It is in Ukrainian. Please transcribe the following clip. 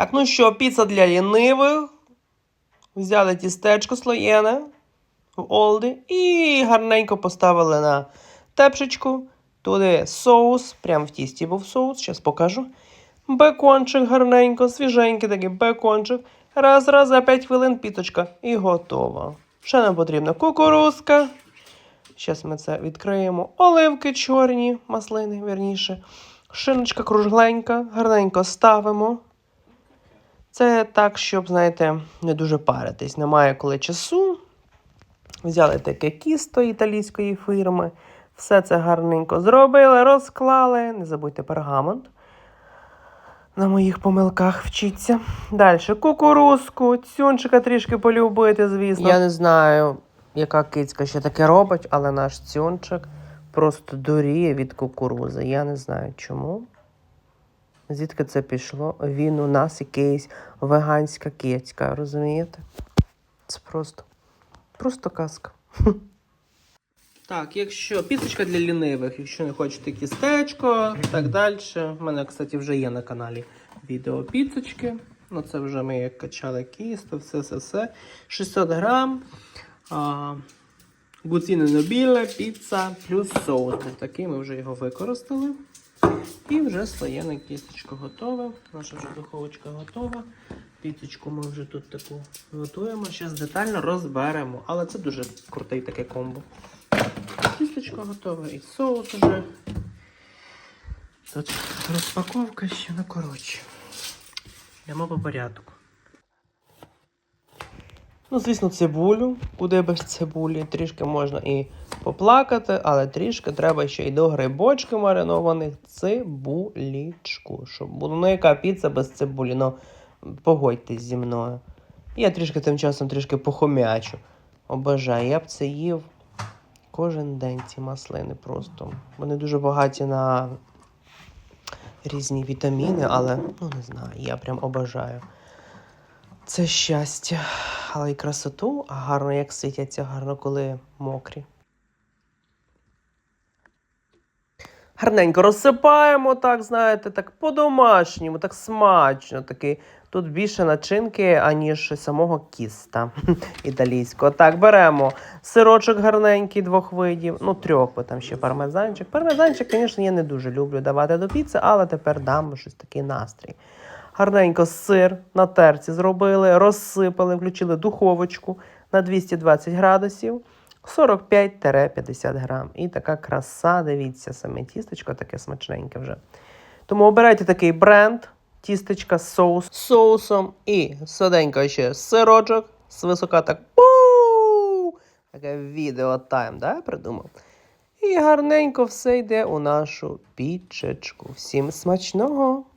Так, ну що, піца для лінивих. Взяли тістечко слоєне в Олди і гарненько поставили на тепшечку. Туди соус, прям в тісті був соус, зараз покажу. Бекончик гарненько, свіженький такий бекончик. Раз, раз, за 5 хвилин піточка і готово. Ще нам потрібна кукурузка. Зараз ми це відкриємо. Оливки чорні, маслини, вірніше. Шиночка кругленька, гарненько ставимо. Це так, щоб, знаєте, не дуже паритись. Немає коли часу. Взяли таке кісто італійської фірми. Все це гарненько зробили, розклали. Не забудьте пергамент. На моїх помилках вчиться. Далі кукурузку, цюнчика трішки полюбити, звісно. Я не знаю, яка кицька ще таке робить, але наш цюнчик просто дуріє від кукурузи. Я не знаю чому. Звідки це пішло? Він у нас якийсь веганська кицька, розумієте? Це просто, просто казка. Так, якщо пісочка для лінивих, якщо не хочете кістечко, так далі. У мене, кстати, вже є на каналі відео піцочки. Ну, це вже ми як качали кісто, все, все, все. 600 грам. А, гуціни нобіле, піца плюс соус. Такий, ми вже його використали. І вже слоєна кісточка готова. Наша вже духовочка готова. Піцочку ми вже тут таку готуємо. Зараз детально розберемо. Але це дуже крутий таке комбо. Кісточка готова і соус уже. Тут розпаковка ще на коротше. Йдемо по порядку. Ну, звісно, цибулю, куди без цибулі. Трішки можна і поплакати, але трішки треба ще й до грибочки маринованих цибулічку. Щоб було. Ну, яка піца без цибулі? Ну, погодьтесь зі мною. Я трішки тим часом трішки похомячу. Обожаю, я б це їв кожен день ці маслини просто. Вони дуже багаті на різні вітаміни, але ну не знаю, я прям обожаю. Це щастя, але й красоту, а гарно як світяться, гарно, коли мокрі. Гарненько розсипаємо, так, знаєте, так по-домашньому, так смачно. Такий. Тут більше начинки, аніж самого кіста італійського. Так, беремо сирочок гарненький двох видів, ну трьох, бо там ще пармезанчик. Пармезанчик, звісно, я не дуже люблю давати до піци, але тепер дам щось такий настрій. Гарненько сир на терці зробили, розсипали, включили духовочку на 220 градусів. 45-50 грам. І така краса, дивіться, саме тістечко таке смачненьке вже. Тому обирайте такий бренд, тістечка з соус, соусом і сладенько ще сирочок, з висока так пу Таке відео тайм, да, я придумав. І гарненько все йде у нашу пічечку. Всім смачного!